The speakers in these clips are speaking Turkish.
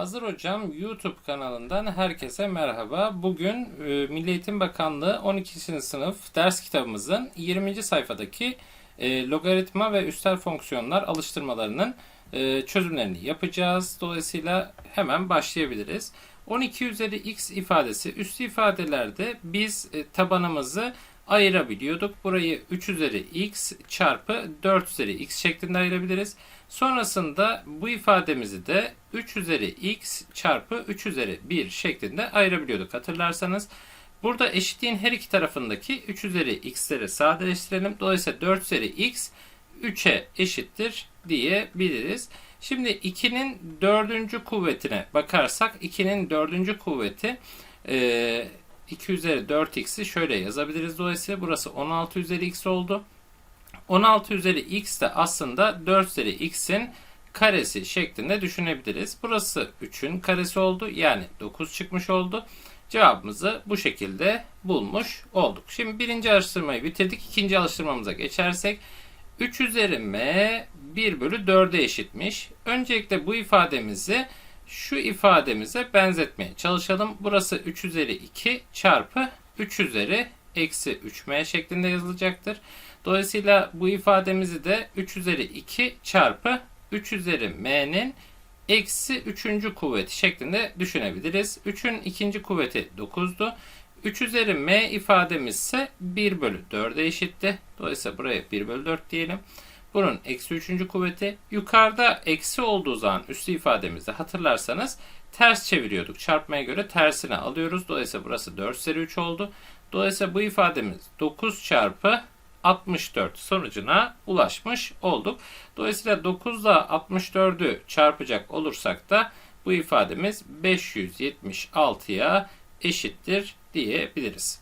Hazır Hocam YouTube kanalından herkese merhaba. Bugün e, Milli Eğitim Bakanlığı 12. sınıf ders kitabımızın 20. sayfadaki e, logaritma ve üstel fonksiyonlar alıştırmalarının e, çözümlerini yapacağız. Dolayısıyla hemen başlayabiliriz. 12 üzeri x ifadesi üstü ifadelerde biz e, tabanımızı ayırabiliyorduk. Burayı 3 üzeri x çarpı 4 üzeri x şeklinde ayırabiliriz. Sonrasında bu ifademizi de 3 üzeri x çarpı 3 üzeri 1 şeklinde ayırabiliyorduk hatırlarsanız. Burada eşitliğin her iki tarafındaki 3 üzeri x'leri sadeleştirelim. Dolayısıyla 4 üzeri x 3'e eşittir diyebiliriz. Şimdi 2'nin dördüncü kuvvetine bakarsak 2'nin dördüncü kuvveti 2 üzeri 4x'i şöyle yazabiliriz. Dolayısıyla burası 16 üzeri x oldu. 16 üzeri x de aslında 4 üzeri x'in karesi şeklinde düşünebiliriz. Burası 3'ün karesi oldu. Yani 9 çıkmış oldu. Cevabımızı bu şekilde bulmuş olduk. Şimdi birinci alıştırmayı bitirdik. İkinci alıştırmamıza geçersek 3 üzeri m 1 bölü 4'e eşitmiş. Öncelikle bu ifademizi şu ifademize benzetmeye çalışalım. Burası 3 üzeri 2 çarpı 3 üzeri eksi 3m şeklinde yazılacaktır. Dolayısıyla bu ifademizi de 3 üzeri 2 çarpı 3 üzeri m'nin eksi 3. kuvveti şeklinde düşünebiliriz. 3'ün ikinci kuvveti 9'du. 3 üzeri m ifademiz ise 1 bölü 4'e eşitti. Dolayısıyla buraya 1 bölü 4 diyelim. Bunun eksi 3. kuvveti. Yukarıda eksi olduğu zaman üstü ifademizde hatırlarsanız ters çeviriyorduk. Çarpmaya göre tersine alıyoruz. Dolayısıyla burası 4 üzeri 3 oldu. Dolayısıyla bu ifademiz 9 çarpı 64 sonucuna ulaşmış olduk. Dolayısıyla 9 ile 64'ü çarpacak olursak da bu ifademiz 576'ya eşittir diyebiliriz.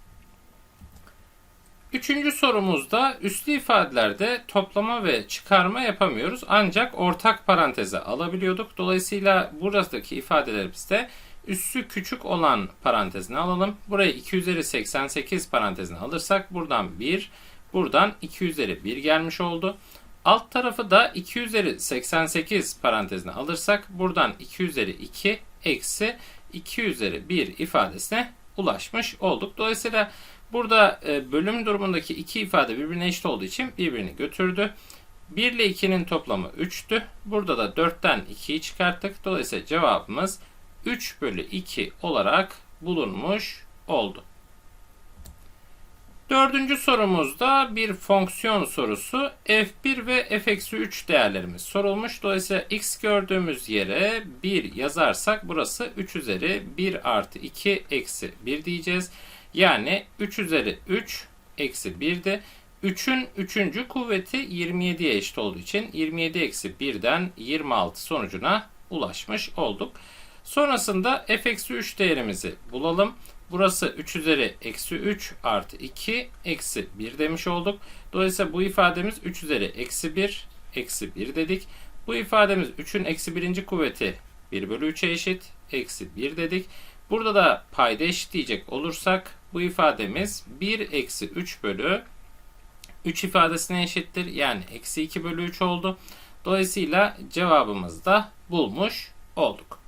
Üçüncü sorumuzda üslü ifadelerde toplama ve çıkarma yapamıyoruz. Ancak ortak paranteze alabiliyorduk. Dolayısıyla buradaki ifadelerimizde üssü küçük olan parantezine alalım. Burayı 2 üzeri 88 parantezine alırsak buradan 1, buradan 2 üzeri 1 gelmiş oldu. Alt tarafı da 2 üzeri 88 parantezine alırsak buradan 2 üzeri 2 eksi 2 üzeri 1 ifadesine ulaşmış olduk. Dolayısıyla burada e, bölüm durumundaki iki ifade birbirine eşit olduğu için birbirini götürdü. 1 ile 2'nin toplamı 3'tü. Burada da 4'ten 2'yi çıkarttık. Dolayısıyla cevabımız 3 bölü 2 olarak bulunmuş oldu. Dördüncü sorumuzda bir fonksiyon sorusu. f1 ve f-3 değerlerimiz sorulmuş. Dolayısıyla x gördüğümüz yere 1 yazarsak burası 3 üzeri 1 artı 2 eksi 1 diyeceğiz. Yani 3 üzeri 3 eksi 1'de 3'ün 3. kuvveti 27'ye eşit olduğu için 27 eksi 1'den 26 sonucuna ulaşmış olduk. Sonrasında f-3 değerimizi bulalım. Burası 3 üzeri eksi 3 artı 2 eksi 1 demiş olduk. Dolayısıyla bu ifademiz 3 üzeri eksi 1 eksi 1 dedik. Bu ifademiz 3'ün eksi 1. kuvveti 1 bölü 3'e eşit. Eksi 1 dedik. Burada da payda eşitleyecek olursak bu ifademiz 1 eksi 3 bölü 3 ifadesine eşittir. Yani eksi 2 bölü 3 oldu. Dolayısıyla cevabımızı da bulmuş olduk.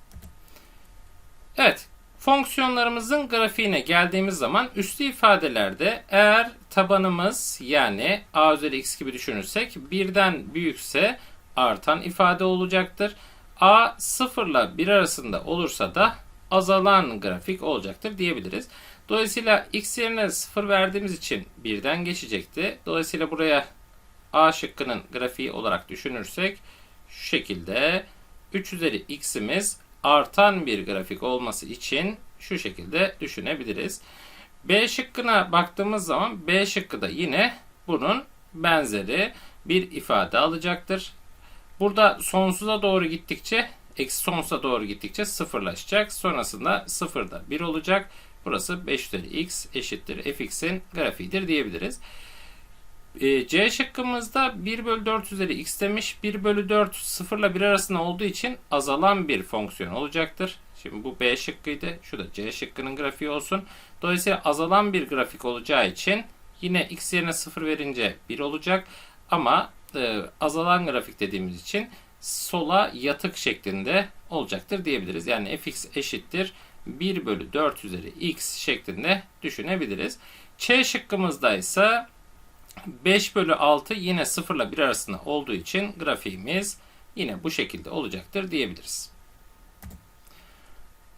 Evet, fonksiyonlarımızın grafiğine geldiğimiz zaman üslü ifadelerde eğer tabanımız yani a üzeri x gibi düşünürsek birden büyükse artan ifade olacaktır. a 0 ile 1 arasında olursa da azalan grafik olacaktır diyebiliriz. Dolayısıyla x yerine 0 verdiğimiz için birden geçecekti. Dolayısıyla buraya a şıkkının grafiği olarak düşünürsek şu şekilde 3 üzeri x'imiz artan bir grafik olması için şu şekilde düşünebiliriz. B şıkkına baktığımız zaman B şıkkı da yine bunun benzeri bir ifade alacaktır. Burada sonsuza doğru gittikçe eksi sonsuza doğru gittikçe sıfırlaşacak. Sonrasında sıfırda 1 olacak. Burası 5 üzeri x eşittir fx'in grafiğidir diyebiliriz. E, C şıkkımızda 1 bölü 4 üzeri x demiş. 1 bölü 4 0 ile 1 arasında olduğu için azalan bir fonksiyon olacaktır. Şimdi bu B şıkkıydı. Şu da C şıkkının grafiği olsun. Dolayısıyla azalan bir grafik olacağı için yine x yerine 0 verince 1 olacak. Ama e, azalan grafik dediğimiz için sola yatık şeklinde olacaktır diyebiliriz. Yani fx eşittir 1 bölü 4 üzeri x şeklinde düşünebiliriz. Ç şıkkımızda ise 5 bölü 6 yine 0 ile 1 arasında olduğu için grafiğimiz yine bu şekilde olacaktır diyebiliriz.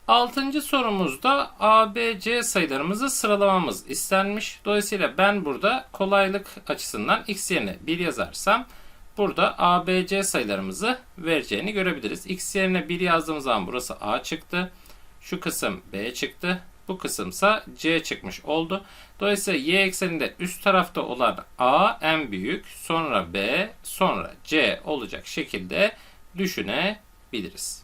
Altıncı sorumuzda A, B, C sayılarımızı sıralamamız istenmiş. Dolayısıyla ben burada kolaylık açısından x yerine 1 yazarsam burada A, B, C sayılarımızı vereceğini görebiliriz. X yerine 1 yazdığımız zaman burası A çıktı. Şu kısım B çıktı. Bu kısımsa C çıkmış oldu. Dolayısıyla y ekseninde üst tarafta olan A en büyük, sonra B, sonra C olacak şekilde düşünebiliriz.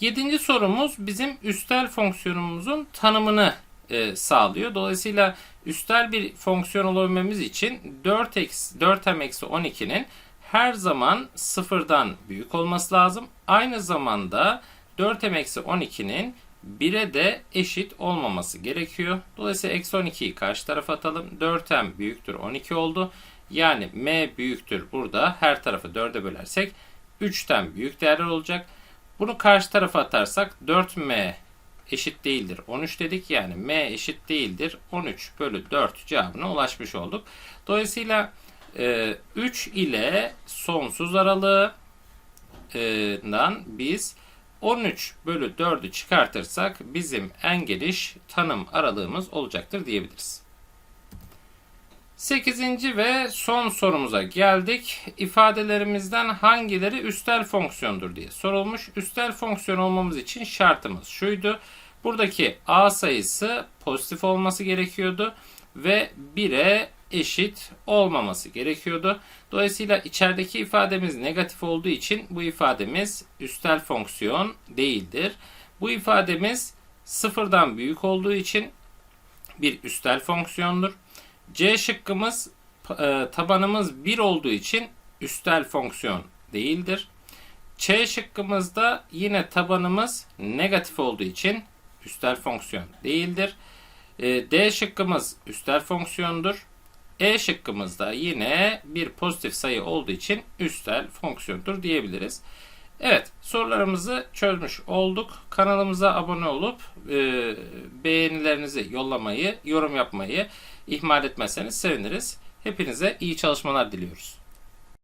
Yedinci sorumuz bizim üstel fonksiyonumuzun tanımını e, sağlıyor. Dolayısıyla üstel bir fonksiyon olabilmemiz için 4 eksi, 4m eksi 12'nin her zaman sıfırdan büyük olması lazım. Aynı zamanda 4m eksi 12'nin 1'e de eşit olmaması gerekiyor. Dolayısıyla eksi 12'yi karşı tarafa atalım. 4m büyüktür 12 oldu. Yani m büyüktür burada her tarafı 4'e bölersek 3'ten büyük değerler olacak. Bunu karşı tarafa atarsak 4m eşit değildir 13 dedik. Yani m eşit değildir 13 bölü 4 cevabına ulaşmış olduk. Dolayısıyla 3 ile sonsuz aralığından biz 13 bölü 4'ü çıkartırsak bizim en geniş tanım aralığımız olacaktır diyebiliriz. 8. ve son sorumuza geldik. İfadelerimizden hangileri üstel fonksiyondur diye sorulmuş. Üstel fonksiyon olmamız için şartımız şuydu. Buradaki a sayısı pozitif olması gerekiyordu ve 1'e eşit olmaması gerekiyordu. Dolayısıyla içerideki ifademiz negatif olduğu için bu ifademiz üstel fonksiyon değildir. Bu ifademiz sıfırdan büyük olduğu için bir üstel fonksiyondur. C şıkkımız e, tabanımız 1 olduğu için üstel fonksiyon değildir. Ç şıkkımızda yine tabanımız negatif olduğu için üstel fonksiyon değildir. E, D şıkkımız üstel fonksiyondur. E şıkkımızda yine bir pozitif sayı olduğu için üstel fonksiyondur diyebiliriz. Evet sorularımızı çözmüş olduk. Kanalımıza abone olup e, beğenilerinizi yollamayı, yorum yapmayı ihmal etmezseniz seviniriz. Hepinize iyi çalışmalar diliyoruz.